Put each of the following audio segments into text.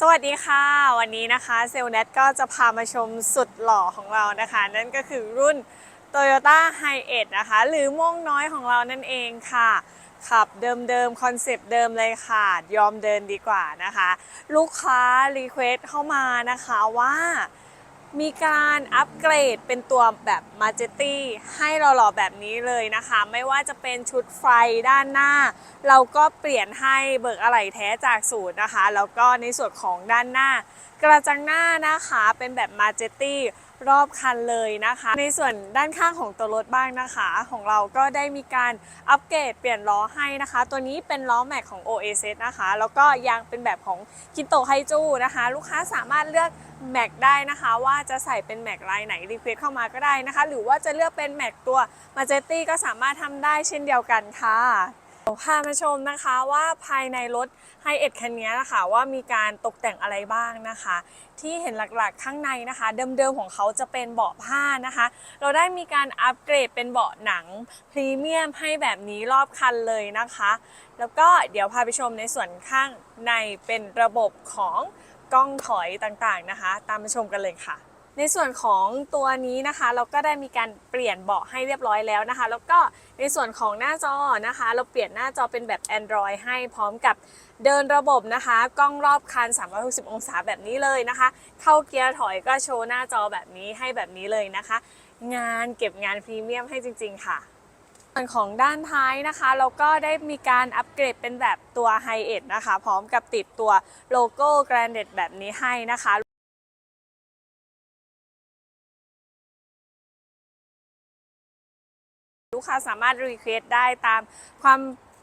สวัสดีค่ะ วันนี้นะคะเซลเน็ตก็จะพามาชมสุดหล่อของเรานะคะ นั่นก็คือรุ่น Toyota h i 8นะคะ หรือม่วงน้อยของเรานั่นเองค่ะ ขับเดิมๆ คอนเซปต์เดิมเลยค่ะ ยอมเดินดีกว่านะคะ ลูกค้ารีเควสเข้ามานะคะว่า มีการอัปเกรดเป็นตัวแบบมาเจตี้ให้เราหล่อๆแบบนี้เลยนะคะ ไม่ว่าจะเป็นชุดไฟด้านหน้า เราก็เปลี่ยนให้เบิกอะไหล่แท้จากศูนย์นะคะ แล้วก็ในส่วนของด้านหน้ากระจังหน้านะคะเป็นแบบมาเจตี้ รอบคันเลยนะคะ ในส่วนด้านข้างของตัวรถบ้างนะคะ ของเราก็ได้มีการอัปเกรดเปลี่ยนล้อให้นะคะ ตัวนี้เป็นล้อแม็กของ OAZ นะคะ แล้วก็ยางเป็นแบบของคินโตไฮจูนะคะ ลูกค้าสามารถเลือกแม็กได้นะคะว่าจะใส่เป็นแม็กลายไหนรีเควสเข้ามาก็ได้นะคะ หรือว่าจะเลือกเป็นแม็กตัวมาเจตี้ก็สามารถทำได้เช่นเดียวกันค่ะ พามาชมนะคะว่าภายในรถไฮเอ็ดคันนี้นะคะว่ามีการตกแต่งอะไรบ้างนะคะ ที่เห็นหลักๆข้างในนะคะ เดิมๆของเขาจะเป็นเบาะผ้านะคะ เราได้มีการอัปเกรดเป็นเบาะหนังพรีเมียมให้แบบนี้รอบคันเลยนะคะ แล้วก็เดี๋ยวพาไปชมในส่วนข้างในเป็นระบบของกล้องถอยต่างๆนะคะ ตามมาชมกันเลยค่ะ ในส่วนของตัวนี้นะคะเราก็ได้มีการเปลี่ยนเบาะให้เรียบร้อยแล้วนะคะ แล้วก็ในส่วนของหน้าจอนะคะ เราเปลี่ยนหน้าจอเป็นแบบ Android ให้พร้อมกับเดินระบบนะคะกล้องรอบคัน 360 องศาแบบนี้เลยนะคะ เข้าเกียร์ถอยก็โชว์หน้าจอแบบนี้ให้แบบนี้เลยนะคะ งานเก็บงานพรีเมียมให้จริง ๆ ค่ะส่วนของด้านท้ายนะคะ เราก็ได้มีการอัปเกรดเป็นแบบตัว h i เอ็นะคะ พร้อมกับติดตัวโลโก้ g r a n d e d แบบนี้ให้นะคะ ลูกค้าสามารถรีเควสได้ตามความ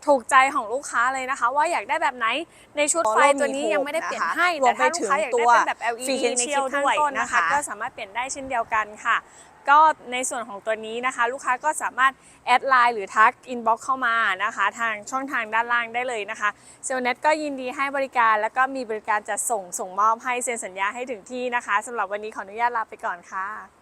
ถูกใจของลูกค้าเลยนะคะ ว่าอยากได้แบบไหนในชุดไฟ Follow ตัวนี้ Me ยังไม่ได้เปลี่ยน Hope ให้นะคะแต่ถ้ารวมไปลูกค้าอยากถึได้งตัวเป็นแบบ LED ใน Frequency คลิปข้างต้นด้วยนะคะนะคะ ก็สามารถเปลี่ยนได้เช่นเดียวกันค่ะ ก็ในส่วนของตัวนี้นะคะ ลูกค้าก็สามารถแอดไลน์หรือทักอินบ็อกเข้ามานะคะ ทางช่องทางด้านล่างได้เลยนะคะเซลเน็ตก็ยินดีให้บริการแล้วก็มีบริการจัดส่งส่งมอบให้เซ็นสัญญาให้ถึงที่นะคะสำหรับวันนี้ขออนุญาตลาไปก่อนค่ะ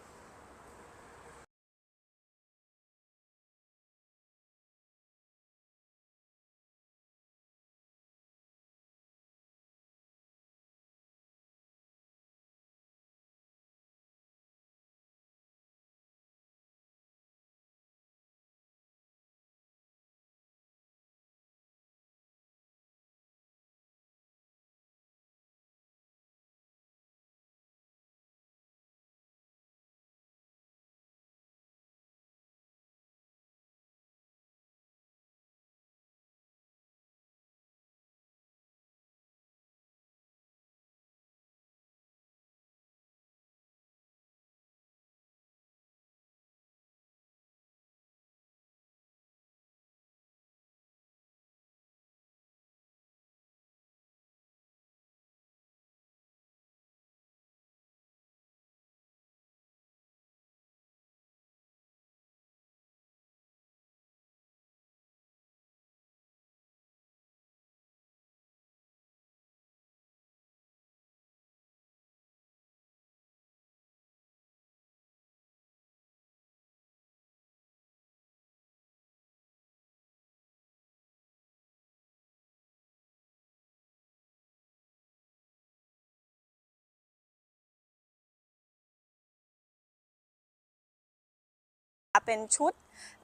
เป็นชุด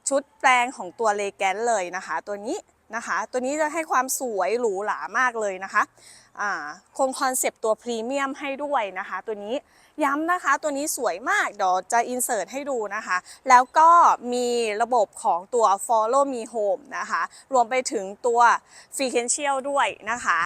ชุดแปลงของตัวเลแกนเลยนะคะ ตัวนี้นะคะ ตัวนี้จะให้ความสวยหรูหรามากเลยนะคะคงคอนเซปต์ตัวพรีเมียมให้ด้วยนะคะ ตัวนี้ย้ำนะคะ ตัวนี้สวยมากเดี๋ยวจะอินเสิร์ตให้ดูนะคะ แล้วก็มีระบบของตัว Follow Me Home นะคะ รวมไปถึงตัว f r e q u e n t i a l ด้วยนะคะ